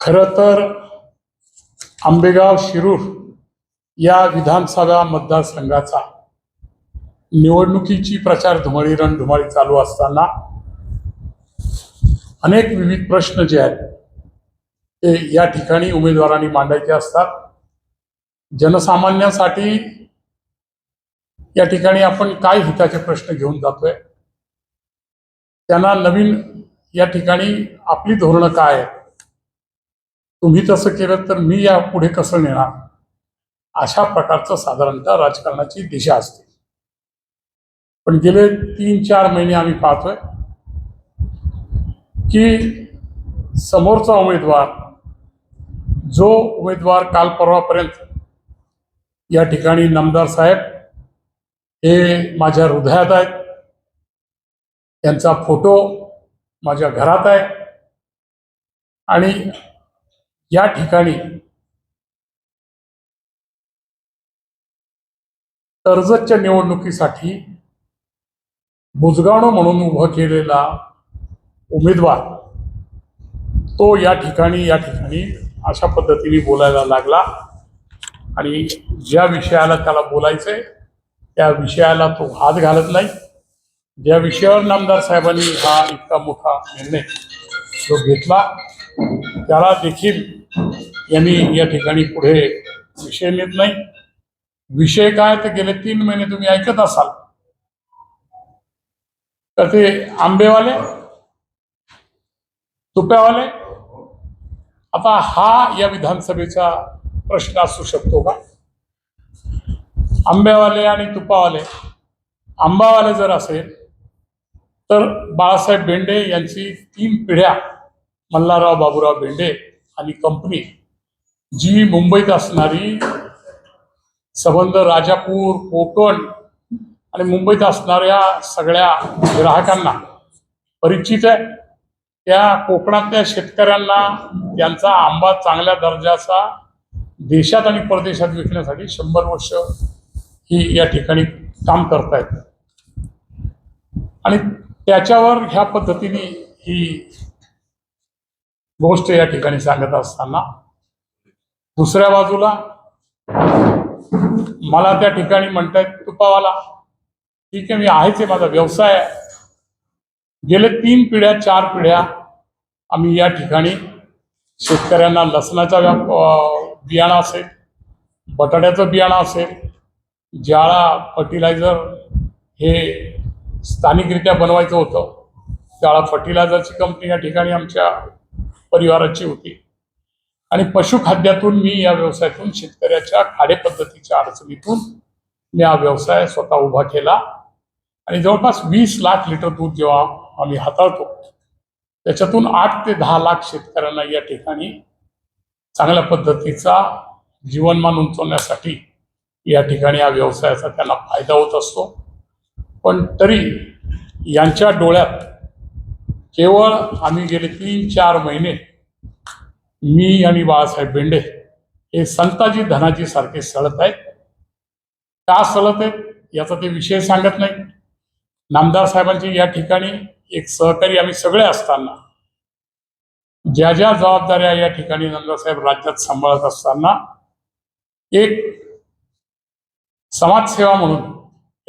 खरं तर आंबेगाव शिरूर या विधानसभा मतदारसंघाचा निवडणुकीची प्रचार धुमाळी रणधुमाळी चालू असताना अनेक विविध प्रश्न जे आहेत ते या ठिकाणी उमेदवारांनी मांडायचे असतात. जनसामान्यांसाठी या ठिकाणी आपण काय हिताचे प्रश्न घेऊन जातोय? त्यांना नवीन या ठिकाणी आपली धोरणं काय आहेत? तुम्ही तसं केलं तर मी या पुढे कसं नेणार? अशा प्रकारचं साधारणतः राजकारणाची दिशा असते. पण गेले तीन चार महिने आम्ही पाहतोय की समोरचा उमेदवार जो उमेदवार काल परवापर्यंत या ठिकाणी नामदार साहेब हे माझ्या हृदयात आहेत. त्यांचा फोटो माझ्या घरात आहे. आणि या ठिकाणी कर्जतच्या निवडणुकीसाठी बुजगावणं म्हणून उभं केलेला उमेदवार तो या ठिकाणी या ठिकाणी अशा पद्धतीने बोलायला लागला. आणि ज्या विषयाला त्याला बोलायचंय त्या विषयाला तो हात घालत नाही. ज्या विषयावर नामदार साहेबांनी हा इतका मोठा निर्णय जो घेतला त्याला देखील यांनी या ठिकाणी पुढे विषय नेत नाही. विषय काय तर गेले तीन महिने तुम्ही ऐकत असाल. तर ते आंबेवाले तुप्यावाले आता हा या विधानसभेचा प्रश्न असू शकतो का? आंब्यावाले आणि तुपावाले आंबावाले जर असेल तर बाळासाहेब बेंडे यांची तीन पिढ्या मल्हारराव बाबूराव बेंडे आणि कंपनी जी मुंबईत असणारी संबंध राजापूर कोकण आणि मुंबईत असणाऱ्या सगळ्या ग्राहकांना परिचित आहे. त्या कोकणातल्या शेतकऱ्यांना त्यांचा आंबा चांगल्या दर्जाचा देशात आणि परदेशात विकण्यासाठी शंभर वर्ष ही या ठिकाणी काम करतायत. आणि त्याच्यावर ह्या पद्धतीने ही गोष्ट या ठिकाणी सांगत असताना दुसऱ्या बाजूला मला त्या ठिकाणी म्हणतायत तुपावाला. ठीक आहे मी आहेच आहे माझा व्यवसाय आहे. गेले तीन पिढ्या चार पिढ्या आम्ही या ठिकाणी शेतकऱ्यांना लसणाचा व्याप बियाणं असेल बटाट्याचं बियाणं असेल ज्याळा फर्टिलायझर हे स्थानिकरित्या बनवायचं होतं. त्याला फर्टिलायझरची कंपनी या ठिकाणी आमच्या परिवाराची होती. आणि पशुखाद्यातून मी या व्यवसायातून शेतकऱ्याच्या खाडे पद्धतीच्या अडचणीतून मी हा व्यवसाय स्वतः उभा केला. आणि जवळपास वीस लाख लिटर दूध जेव्हा आम्ही हाताळतो त्याच्यातून आठ ते दहा लाख शेतकऱ्यांना या ठिकाणी चांगल्या पद्धतीचा जीवनमान उंचवण्यासाठी या ठिकाणी या व्यवसायाचा त्यांना फायदा होत असतो. पण तरी यांच्या डोळ्यात केवळ आम्ही गेले तीन चार महिने मी आणि बाळासाहेब बेंडे हे संताजी धनाजी सारखे सळत आहेत. का सळत आहेत याचा ते विषय सांगत नाही. नामदार साहेबांची या ठिकाणी एक सहकारी आम्ही सगळे असताना ज्या ज्या जबाबदाऱ्या या ठिकाणी नामदार साहेब राज्यात सांभाळत असताना एक समाजसेवा म्हणून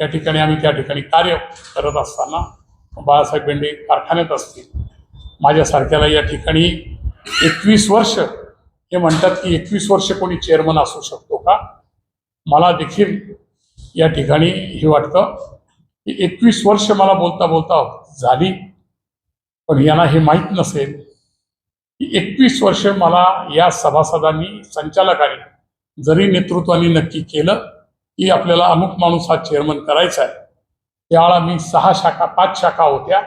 या ठिकाणी आम्ही त्या ठिकाणी कार्य करत असताना बाळासाहेब बेंडे कारखान्यात असतील. माझ्यासारख्याला या ठिकाणी एकवीस वर्ष हे म्हणतात की एकवीस वर्ष कोणी चेअरमन असू शकतो का? मला देखील या ठिकाणी हे वाटतं की एकवीस वर्ष मला बोलता बोलता झाली. पण यांना हे माहीत नसेल की एकवीस वर्ष मला या सभासदांनी संचालकांनी जरी नेतृत्वाने नक्की केलं की आपल्याला अमुक माणूस हा चेअरमन करायचा आहे. त्यावेळा मी सहा शाखा पाच शाखा होत्या.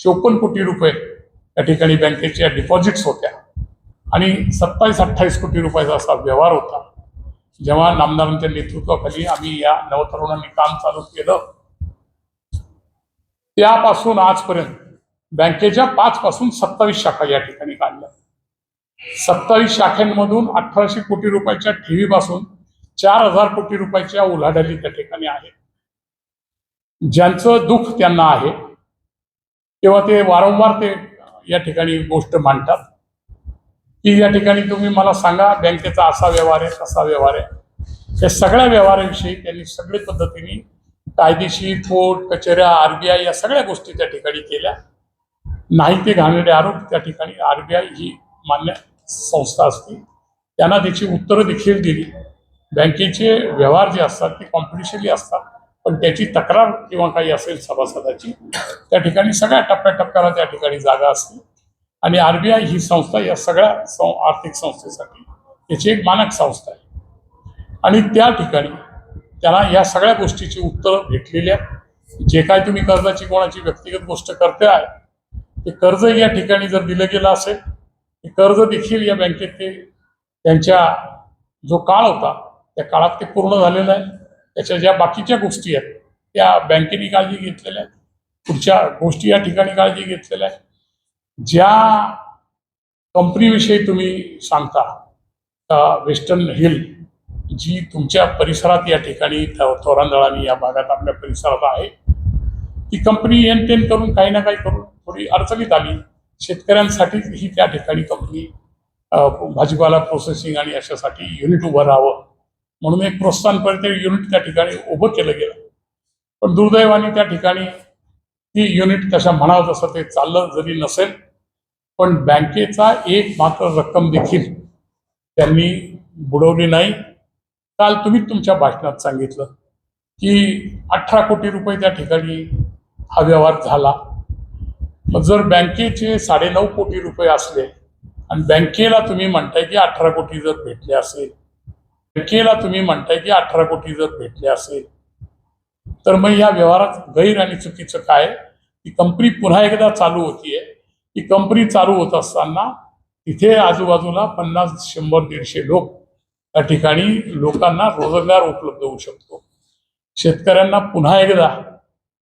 चोपन्न कोटी रुपये या ठिकाणी बँकेच्या डिपॉझिट्स होत्या. आणि सत्तावीस अठ्ठावीस कोटी रुपयाचा असा व्यवहार होता. जेव्हा नामदारांच्या नेतृत्वाखाली आम्ही या नवतरुणांनी काम चालू केलं त्यापासून आजपर्यंत बँकेच्या पाच पासून सत्तावीस शाखा या ठिकाणी काढल्या. सत्तावीस शाखांमधून अठराशे कोटी रुपयाच्या ठेवीपासून चार हजार कोटी रुपयाच्या उलाढाली त्या ठिकाणी आहेत. ज्यांचं दुःख त्यांना आहे तेव्हा ते वारंवार ते या ठिकाणी गोष्ट मांडतात. की या ठिकाणी तुम्ही मला सांगा बँकेचा असा व्यवहार आहे तसा व्यवहार आहे. या सगळ्या व्यवहाराविषयी त्यांनी सगळ्या पद्धतीने कायदेशीर कोर्ट कचेऱ्या आरबीआय या सगळ्या गोष्टी त्या ठिकाणी केल्या. नाही ते घालणारे आरोप त्या ठिकाणी आरबीआय ही मान्य संस्था असते. त्यांना त्याची उत्तरं देखील दिली. बँकेचे व्यवहार जे असतात ते कॉम्पिटिशनली असतात. पण त्याची तक्रार किंवा काही असेल सभासदाची त्या ठिकाणी सगळ्या टप्प्याटप्प्याला त्या ठिकाणी जागा असते. आणि आरबीआय ही संस्था या सगळ्या सं- आर्थिक संस्थेसाठी त्याची एक मानक संस्था आहे. आणि त्या ठिकाणी त्याला या सगळ्या गोष्टीची उत्तरं भेटलेली आहेत. जे काय तुम्ही कर्जाची कोणाची व्यक्तिगत गोष्ट करते आहे ते कर्ज या ठिकाणी जर दिलं गेलं असेल ते कर्ज देखील या बँकेत ते त्यांच्या जो काळ होता त्या काळात ते पूर्ण झालेलं आहे. त्याच्या ज्या बाकीच्या गोष्टी आहेत त्या बँकेने काळजी घेतलेल्या आहेत. पुढच्या गोष्टी या ठिकाणी काळजी घेतलेल्या आहेत. ज्या कंपनीविषयी तुम्ही सांगता वेस्टर्न हिल जी तुमच्या परिसरात या ठिकाणी थो- थोरांदळानी या भागात आपल्या परिसरात आहे ती कंपनी एन टेन करून काही ना काही करून थोडी अडचणीत आली. शेतकऱ्यांसाठी ही त्या ठिकाणी कंपनी भाजीपाला प्रोसेसिंग आणि अशासाठी युनिट उभं राहावं. म्हणून एक प्रोत्साहनपर्यंत युनिट त्या ठिकाणी उभं केलं गेलं. पण दुर्दैवाने त्या ठिकाणी ती युनिट कशा म्हणावं तसं ते चाललं जरी नसेल पण बँकेचा एक मात्र रक्कम देखील त्यांनी बुडवली नाही. काल तुम्ही तुमच्या भाषणात सांगितलं की अठरा कोटी रुपये त्या ठिकाणी हा व्यवहार झाला. मग जर बँकेचे साडेनऊ कोटी रुपये असले आणि बँकेला तुम्ही म्हणताय की अठरा कोटी जर भेटले असेल बँकेला तुम्ही म्हणताय की अठरा कोटी जर भेटले असेल तर मग या व्यवहारात गैर आणि चुकीचं काय? ती कंपनी पुन्हा एकदा चालू होतीये. ती कंपनी चालू होत असताना तिथे आजूबाजूला पन्नास शंभर दीडशे लोक त्या ठिकाणी लोकांना रोजगार उपलब्ध होऊ शकतो. शेतकऱ्यांना पुन्हा एकदा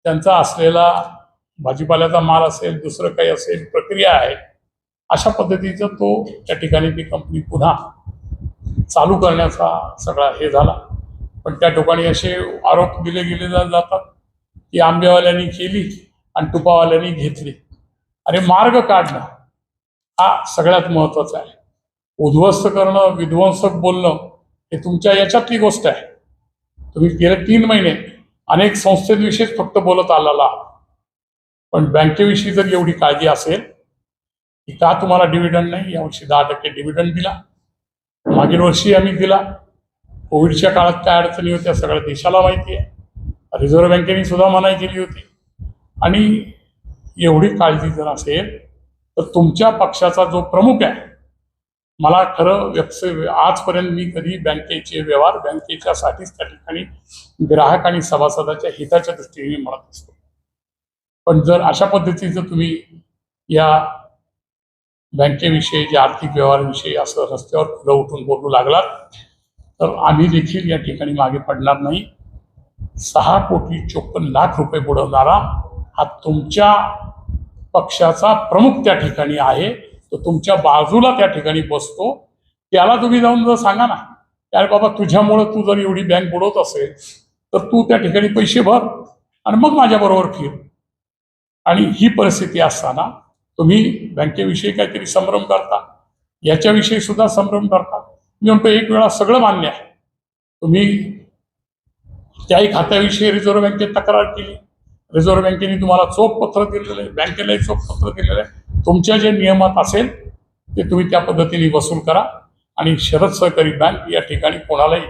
त्यांचा असलेला भाजीपाल्याचा माल असेल दुसरं काही असेल प्रक्रिया आहे अशा पद्धतीचं तो त्या ठिकाणी ती कंपनी पुन्हा चालू करण्याचा सगळा हे झाला. पण त्या ठिकाणी असे आरोप दिले गेले जातात की आंबेवाल्यांनी केली आणि तुपावाल्यांनी घेतली. अरे मार्ग काढणं हा सगळ्यात महत्त्वाचा आहे. उद्ध्वस्त करणं विध्वंसक बोलणं हे तुमच्या याच्यातली गोष्ट आहे. तुम्ही गेले तीन महिने अनेक संस्थेविषयीच फक्त बोलत आलेला पण बँकेविषयी जर एवढी काळजी असेल की का तुम्हाला डिव्हिडंड नाही? यावर्षी दहा टक्के डिव्हिडंड दिला. मागील वर्षी आम्ही दिला. कोविडच्या काळात काय अडचणी होत्या सगळ्या देशाला माहिती आहे. रिझर्व्ह बँकेने सुद्धा मनाई केली होती. आणि एवढी काळजी जर असेल तर तुमच्या पक्षाचा जो प्रमुख आहे मला खरं व्यक्स- आजपर्यंत मी कधी बँकेचे व्यवहार बँकेच्यासाठीच त्या ठिकाणी ग्राहक आणि सभासदाच्या हिताच्या दृष्टीने म्हणत असतो पण जर अशा पद्धतीचं तुम्ही या बँकेविषयी जे आर्थिक व्यवहाराविषयी असं रस्त्यावर खुलं उठून बोलू लागलात तर आम्ही देखील या ठिकाणी मागे पडणार नाही. सहा कोटी चोपन्न लाख रुपये बुडवणारा हा तुमच्या पक्षाचा प्रमुख त्या ठिकाणी आहे. तो तुमच्या बाजूला त्या ठिकाणी बसतो. त्याला तुम्ही जाऊन जर सांगा ना अरे बाबा तुझ्यामुळं तू जर एवढी बँक बुडवत असेल तर तू त्या ठिकाणी पैसे भर आणि मग माझ्याबरोबर फिर. आणि ही परिस्थिती असताना तुम्ही बँकेविषयी काहीतरी संभ्रम करता. याच्याविषयी सुद्धा संभ्रम करता. मी म्हणतो एक वेळा सगळं मान्य आहे. तुम्ही त्याही खात्याविषयी रिझर्व्ह बँकेत तक्रार केली. रिझर्व्ह बँकेने तुम्हाला चोख पत्र दिलेलं आहे. बँकेलाही चोख पत्र दिलेलं आहे. तुमच्या जे नियमात असेल ते तुम्ही त्या पद्धतीने वसूल करा आणि शरद सहकारी बँक या ठिकाणी कोणालाही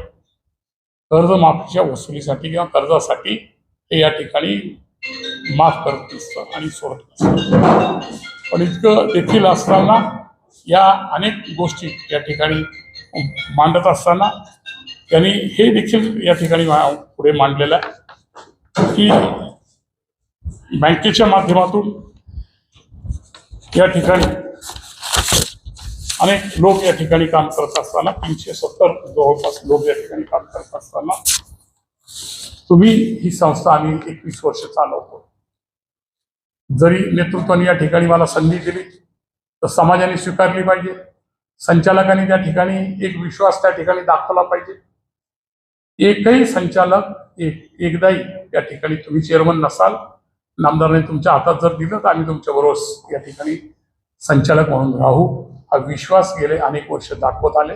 कर्जमाफीच्या वसुलीसाठी किंवा कर्जासाठी ते या ठिकाणी माफ करत नसतं आणि सोडत नसतं. पण इतकं देखील असताना या अनेक गोष्टी या ठिकाणी मांडत असताना त्यांनी हे देखील या ठिकाणी पुढे मांडलेलं आहे की बँकेच्या माध्यमातून या ठिकाणी अनेक लोक या ठिकाणी काम करत असताना तीनशे सत्तर जवळपास लोक या ठिकाणी काम करत असताना तुम्ही ही संस्था आम्ही एकवीस वर्ष चालवतो जरी नेतृत्वाने या ठिकाणी मला संधी दिली तर समाजाने स्वीकारली पाहिजे. संचालकांनी त्या ठिकाणी एक विश्वास त्या ठिकाणी दाखवला पाहिजे. एकही संचालक एक एकदाही या ठिकाणी तुम्ही चेअरमन नसाल नामदाराने तुमच्या हातात जर दिलं तर आम्ही तुमच्या बरोबर या ठिकाणी संचालक म्हणून राहू. हा विश्वास गेले अनेक वर्ष दाखवत आले.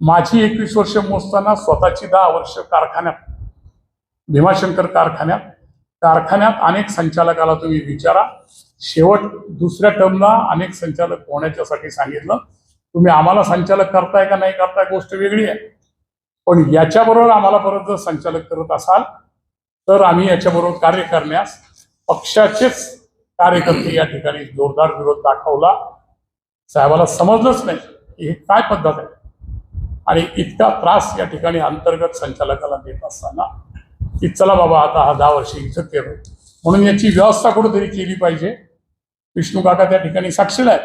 माझी एकवीस वर्ष मोजताना स्वतःची दहा वर्ष कारखान्यात भीमाशंकर कारखान्यात कारखान्यात अनेक संचालकाला तुम्ही विचारा. शेवट दुसऱ्या टर्मला अनेक संचालक होण्याच्यासाठी सांगितलं. तुम्ही आम्हाला संचालक करताय का नाही करताय गोष्ट वेगळी आहे. पण याच्याबरोबर आम्हाला परत जर संचालक करत असाल तर आम्ही याच्याबरोबर कार्य करण्यास पक्षाचेच कार्यकर्ते या ठिकाणी जोरदार विरोध दाखवला. साहेबाला समजलंच नाही की हे काय पद्धत आहे. आणि इतका त्रास या ठिकाणी अंतर्गत संचालकाला देत असताना की चला बाबा आता हा दहा वर्ष इथं केलं म्हणून याची व्यवस्था कुठेतरी केली पाहिजे. विष्णू काका त्या ठिकाणी साक्षीला आहे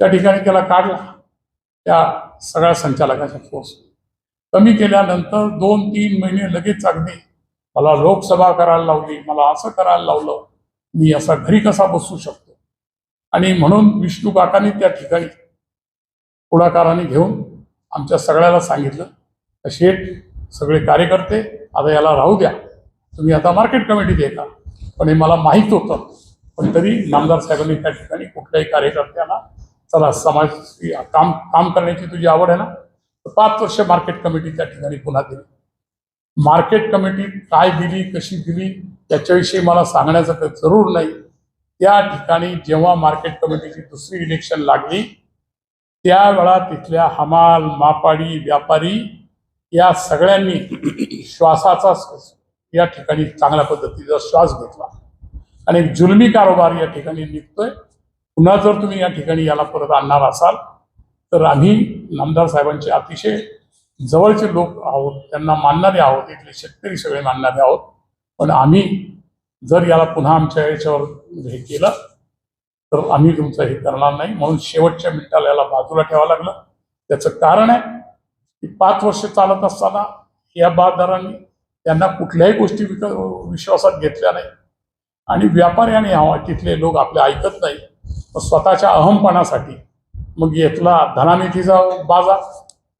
त्या ठिकाणी त्याला काढला. त्या सगळ्या संचालकाच्या फोर्स कमी केल्यानंतर दोन तीन महिने लगेच अगदी मला लोकसभा करायला लावली मला असं करायला लावलं मी असा घरी कसा बसू शकतो? आणि म्हणून विष्णू काकाने त्या ठिकाणी पुढाकाराने घेऊन आमच्या सगळ्याला सांगितलं. शेठ सगळे कार्यकर्ते आता याला राहू द्या. तुम्ही आता मार्केट कमिटीत येता. पण हे मला माहीत होतं. पण तरी नामदार साहेबांनी त्या ठिकाणी कुठल्याही कार्यकर्त्याला चला समाज काम काम करण्याची तुझी आवड आहे ना? तर पाच वर्ष मार्केट कमिटी त्या ठिकाणी पुन्हा दिली. मार्केट कमिटी काय दिली कशी दिली त्याच्याविषयी मला सांगण्याचं काही जरूर नाही. त्या ठिकाणी जेव्हा मार्केट कमिटीची दुसरी इलेक्शन लागली त्यावेळा तिथल्या हमाल मापाडी व्यापारी या सगळ्यांनी श्वासाचा या ठिकाणी चांगल्या पद्धतीचा श्वास घेतला. आणि जुलमी कारोबार या ठिकाणी निघतोय. पुन्हा जर तुम्ही या ठिकाणी याला परत आणणार असाल तर आम्ही नामदार साहेबांचे अतिशय जवळचे लोक आहोत. त्यांना मानणारे आहोत. इथले शेतकरी सगळे मानणारे आहोत. पण आम्ही जर याला पुन्हा आमच्या याच्यावर हे केलं तर आम्ही तुमचं हे करणार नाही. म्हणून शेवटच्या मिनिटाला याला बाजूला ठेवावं लागलं. त्याचं कारण आहे पाच वर्ष चालत असताना या बाददारांनी त्यांना कुठल्याही गोष्टी विक विश्वासात घेतल्या नाही. आणि व्यापारी आणि हवा तिथले लोक आपले ऐकत नाही. स्वतःच्या अहमपणासाठी मग येथला धनानिधीचा बाजार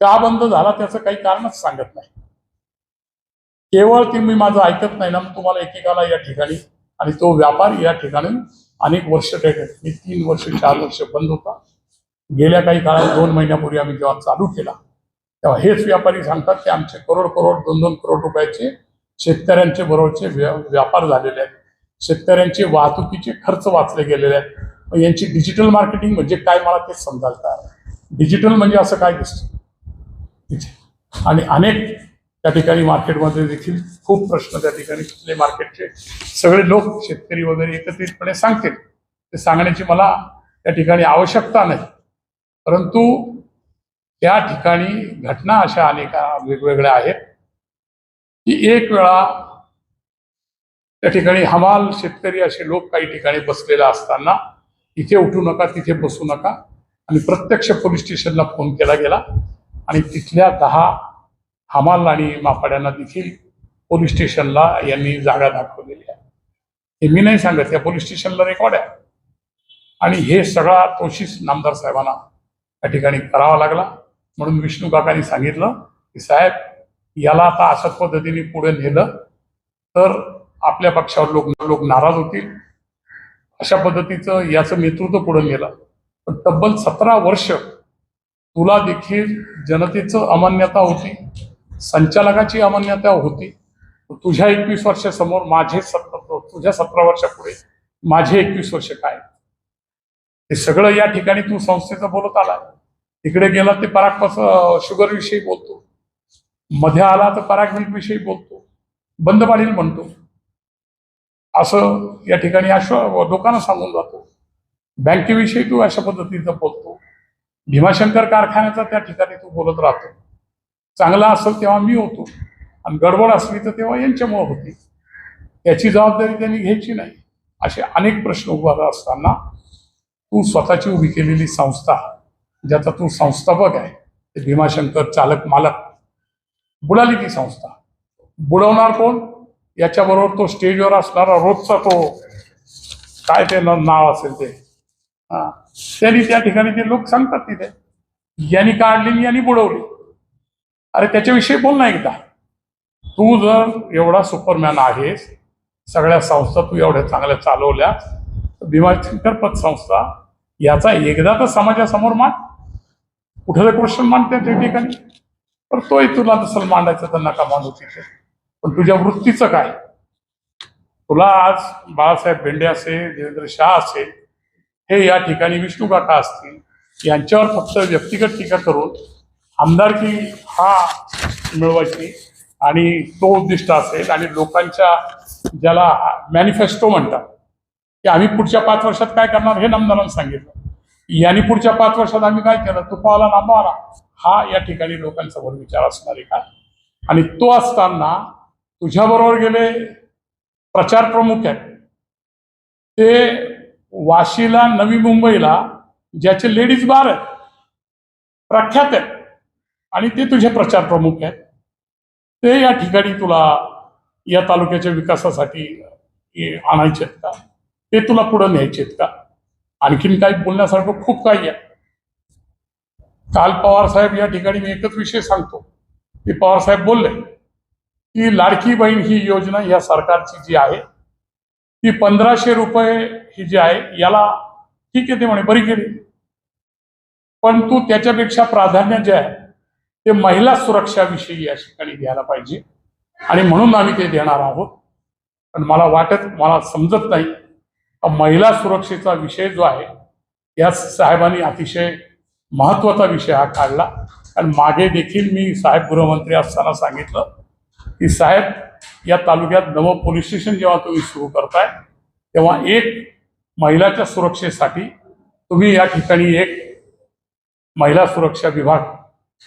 का बंद झाला त्याचं काही कारणच सांगत नाही. केवळ ते मी माझं ऐकत नाही ना मग तुम्हाला एकेकाला या ठिकाणी आणि तो व्यापारी या ठिकाणी अनेक वर्ष मी तीन वर्ष चार वर्ष बंद होता. गेल्या काही काळात दोन महिन्यापूर्वी आम्ही जेव्हा चालू केला तेव्हा हेच व्यापारी सांगतात की आमचे करोड करोड दोन दोन करोड रुपयाचे शेतकऱ्यांचे बरोबरचे व्या- व्यापार झालेले आहेत. शेतकऱ्यांचे वाहतुकीचे खर्च वाचले गेलेले आहेत. मग यांची डिजिटल मार्केटिंग म्हणजे काय मला तेच समजायला तयार डिजिटल म्हणजे असं काय दिसतं? आणि अनेक त्या ठिकाणी मार्केटमध्ये देखील खूप प्रश्न त्या ठिकाणी कुठले मार्केटचे सगळे लोक शेतकरी वगैरे एकत्रितपणे सांगतील. ते सांगण्याची मला त्या ठिकाणी आवश्यकता नाही. परंतु त्या ठिकाणी घटना अशा अनेका वेगवेगळ्या आहेत की एक वेळा त्या ठिकाणी हमाल शेतकरी असे लोक काही ठिकाणी बसलेले असताना इथे उठू नका तिथे बसू नका. आणि प्रत्यक्ष पोलीस स्टेशनला फोन केला गेला आणि तिथल्या दहा हमाल आणि मापाड्यांना देखील पोलीस स्टेशनला यांनी जागा दाखवलेली आहे. हे मी नाही सांगत या पोलीस स्टेशनला रेकॉर्ड आहे. आणि हे सगळा तोशीस नामदार साहेबांना या ठिकाणी करावा लागला. म्हणून विष्णू काकांनी सांगितलं की साहेब याला आता अशाच पद्धतीने पुढे नेलं तर आपल्या पक्षावर लोक लोक नाराज होतील. अशा पद्धतीचं याचं नेतृत्व पुढे नेलं. पण तब्बल सतरा वर्ष तुला देखील जनतेचं अमान्यता होती संचालकाची अमान्यता होती. तुझ्या एकवीस वर्षासमोर माझे सतरा तुझ्या सतरा वर्षापुढे माझे एकवीस वर्ष काय? हे सगळं या ठिकाणी तू संस्थेचं बोलत आला तिकडे गेला ते पराग शुगर विषयी बोलतो. मध्ये आला तर पराग मिल्क विषयी बोलतो. बंद पाडील म्हणतो. असं या ठिकाणी अश्व लोकांना सांगून जातो. बँकेविषयी तू अशा पद्धतीचा बोलतो. भीमाशंकर कारखान्याचा त्या ठिकाणी तू बोलत राहतो. चांगला असेल तेव्हा मी होतो. आणि गडबड असली तर तेव्हा यांच्यामुळं होती. याची जबाबदारी त्यांनी घ्यायची नाही. असे अनेक प्रश्न उभा असताना तू स्वतःची उभी केलेली संस्था ज्याचा तू संस्थापक आहे ते भीमाशंकर चालक मालक. बुडाली ती संस्था. बुडवणार कोण? याच्याबरोबर तो स्टेजवर असणारा रोजचा तो काय ते नाव असेल ते. हा. त्यांनी त्या ठिकाणी ते लोक सांगतात तिथे. यांनी काढली यांनी बुडवली. अरे त्याच्याविषयी बोल ना एकदा. तू जर एवढा सुपरमॅन आहेस सगळ्या संस्था तू एवढ्या चांगल्या चालवल्या तर भीमाशंकर पतसंस्था याचा एकदा तर समाजासमोर मांड. कुठे क्वेश्चन मांडते त्या ठिकाणी? तर तोही तुला तसं मांडायचं तर नका मांडू तिथे? पण तुझ्या वृत्तीचं काय? तुला आज बाळासाहेब भेंडे असेल देवेंद्र शाह असेल हे या ठिकाणी विष्णू काका असतील यांच्यावर फक्त व्यक्तिगत टीका करून आमदारकी हा मिळवायची आणि तो उद्दिष्ट असेल आणि लोकांच्या ज्याला मॅनिफेस्टो म्हणतात की आम्ही पुढच्या पाच वर्षात काय करणार हे नामदारांनी सांगितलं. यांनी पुढच्या पाच वर्षात आम्ही काय केलं? तुपावाला नांबावाला हा या ठिकाणी लोकांसमोर विचार असणार आहे का? आणि तो असताना तुझ्याबरोबर गेले प्रचार प्रमुख आहेत. ते वाशीला नवी मुंबईला ज्याचे लेडीज बार आहेत प्रख्यात आहेत. आणि ते तुझे प्रचार प्रमुख आहेत. ते या ठिकाणी तुला या तालुक्याच्या विकासासाठी आणायचे आहेत का? ते तुला पुढे न्यायचे आहेत का? आणखीन काही बोलण्यासारखं खूप काही आहे. काल पवार साहेब या ठिकाणी मी एकच विषय सांगतो. की पवार साहेब बोलले की लाडकी बहीण ही योजना या सरकारची जी आहे ती पंधराशे रुपये ही जी आहे याला ठीक आहे ते म्हणे बरी केली. पण तू त्याच्यापेक्षा प्राधान्य जे आहे ते महिला सुरक्षाविषयी या ठिकाणी घ्यायला पाहिजे. आणि म्हणून आम्ही ते देणार आहोत. पण मला वाटत मला समजत नाही महिला सुरक्षेचा विषय जो आहे या साहेबांनी अतिशय महत्त्वाचा विषय हा काढला. आणि मागे देखील मी साहेब गृहमंत्री असताना सांगितलं की साहेब या तालुक्यात नवं पोलीस स्टेशन जेव्हा तुम्ही सुरू करताय तेव्हा एक महिलाच्या सुरक्षेसाठी तुम्ही या ठिकाणी एक महिला सुरक्षा विभाग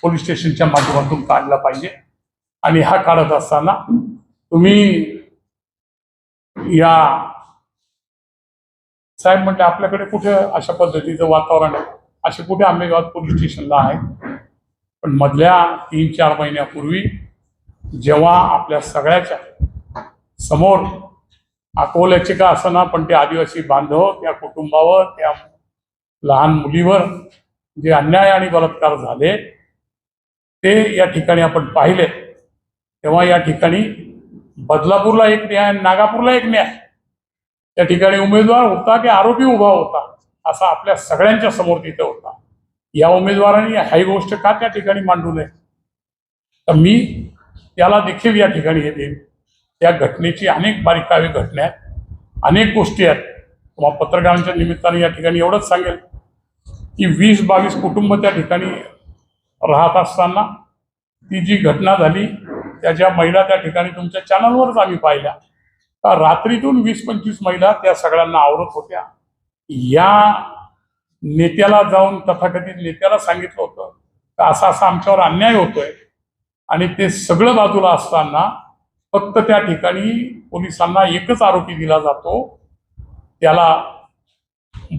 पोलीस स्टेशनच्या माध्यमातून काढला पाहिजे. आणि हा काढत असताना तुम्ही या साहेब म्हटले आपल्याकडे कुठे अशा पद्धतीचं वातावरण आहे? असे कुठे आंबेगाव पोलीस स्टेशनला आहे? पण मधल्या तीन चार महिन्यापूर्वी जेव्हा आपल्या सगळ्याच्या समोर अकोल्याचे का असना पण ते आदिवासी बांधव त्या कुटुंबावर त्या लहान मुलीवर जे अन्याय आणि बलात्कार झाले ते या ठिकाणी आपण पाहिले. तेव्हा या ठिकाणी बदलापूरला एक न्याय आणि नागापूरला एक न्याय. त्या ठिकाणी उमेदवार होता की आरोपी उभा होता असा आपल्या सगळ्यांच्या समोर तिथे होता. या उमेदवारांनी हाही गोष्ट का त्या ठिकाणी मांडू नये? तर मी त्याला देखील या ठिकाणी हे देईन. त्या घटनेची अनेक बारीकावी घटना आहेत. अनेक गोष्टी आहेत. किंवा पत्रकारांच्या निमित्ताने या ठिकाणी एवढंच सांगेल की वीस बावीस कुटुंब त्या ठिकाणी राहत असताना ती जी घटना झाली त्याच्या महिला त्या ठिकाणी तुमच्या चॅनलवरच आम्ही पाहिल्या. रात्रीतून वीस पंचवीस महिला त्या सगळ्यांना आवरत होत्या. या नेत्याला जाऊन तथाकथित नेत्याला सांगितलं होतं तर असा असा आमच्यावर अन्याय होतोय. आणि ते सगळं बाजूला असताना फक्त त्या ठिकाणी पोलिसांना एकच आरोपी दिला जातो. त्याला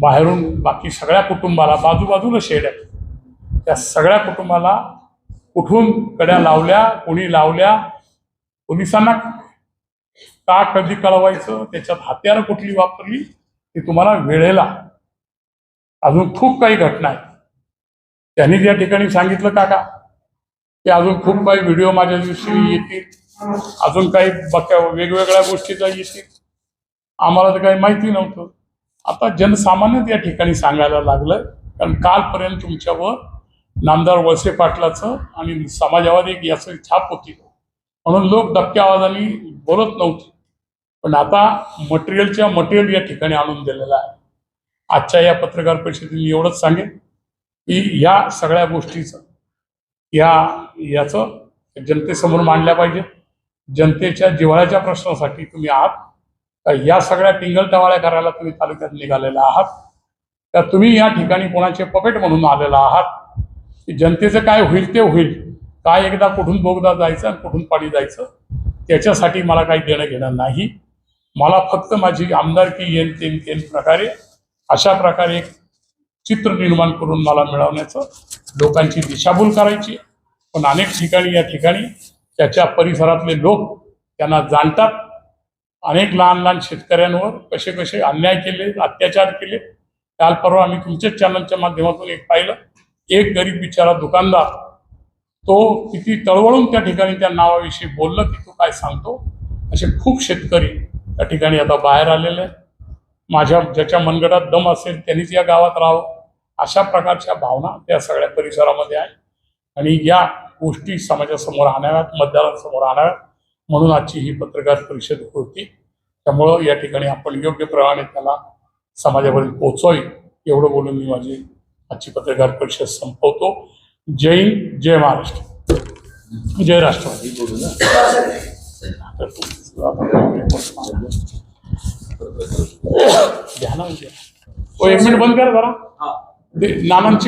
बाहेरून बाकी सगळ्या कुटुंबाला बाजूबाजूला शेड आहे त्या सगळ्या कुटुंबाला कुठून कड्या लावल्या कोणी लावल्या पोलिसांना का कधी कळवायचं? त्याच्यात हत्यारं कुठली वापरली? ती तुम्हाला वेळेला. अजून खूप काही घटना आहेत. त्यांनी त्या ठिकाणी सांगितलं काका की अजून खूप काही व्हिडिओ माझ्या दिवशी येतील. अजून काही बक्या वेगवेगळ्या गोष्टीचा येतील. आम्हाला तर काही माहिती नव्हतं. आता जनसामान्यच या ठिकाणी सांगायला लागलं कारण कालपर्यंत तुमच्यावर नामदार वळसे पाटलाचं आणि समाजवादी एक याचं छाप होती. म्हणून लोक दबक्या आवाजाने बोलत नव्हते. पण आता मटेरियलच्या मटेरियल या ठिकाणी आणून दिलेलं आहे. आजच्या या पत्रकार परिषदेत मी एवढंच सांगेन की या सगळ्या गोष्टीचं या याचं जनतेसमोर मांडल्या पाहिजे. जनतेच्या जिव्हाळ्याच्या प्रश्नासाठी तुम्ही आहात. या सगळ्या टिंगल टवाळ्या करायला तुम्ही तालुक्यात निघालेला आहात. तर तुम्ही या ठिकाणी कोणाचे पपेट म्हणून आलेला आहात. की जनतेचं काय होईल ते होईल. काय एकदा कुठून बोगदा जायचं आणि कुठून पाणी जायचं त्याच्यासाठी मला काही देणं घेणं नाही. मला फक्त माझी आमदारकी येईल तेन तेन प्रकारे अशा प्रकारे एक चित्र निर्माण करून मला मिळवण्याचं लोकांची दिशाभूल करायची. पण अनेक ठिकाणी या ठिकाणी त्याच्या परिसरातले लोक त्यांना जाणतात. अनेक लहान लहान शेतकऱ्यांवर कसे कसे अन्याय केले अत्याचार केले काल परवा आम्ही तुमच्याच चॅनलच्या माध्यमातून एक पाहिलं. एक गरीब बिचारा दुकानदार तो किती तळवळून त्या ठिकाणी त्या नावाविषयी बोललं की तो काय सांगतो? असे खूप शेतकरी त्या ठिकाणी आता बाहेर आलेले माझ्या ज्याच्या मनगटात दम असेल त्यांनीच या गावात राहावं. अशा प्रकारच्या भावना त्या सगळ्या परिसरामध्ये आहे आणि या गोष्टी समाजासमोर आणाव्यात मतदारांसमोर आणाव्यात म्हणून आजची ही पत्रकार परिषद होती. त्यामुळं या ठिकाणी आपण योग्य प्रमाणे त्याला समाजापर्यंत पोहोचवावी एवढं बोलून मी माझी आजची पत्रकार परिषद संपवतो. जय हिंद जय महाराष्ट्र. जय राष्ट्रवादी. घ्या ना. एक मिनिट बंद करा जरा. हा. नानांची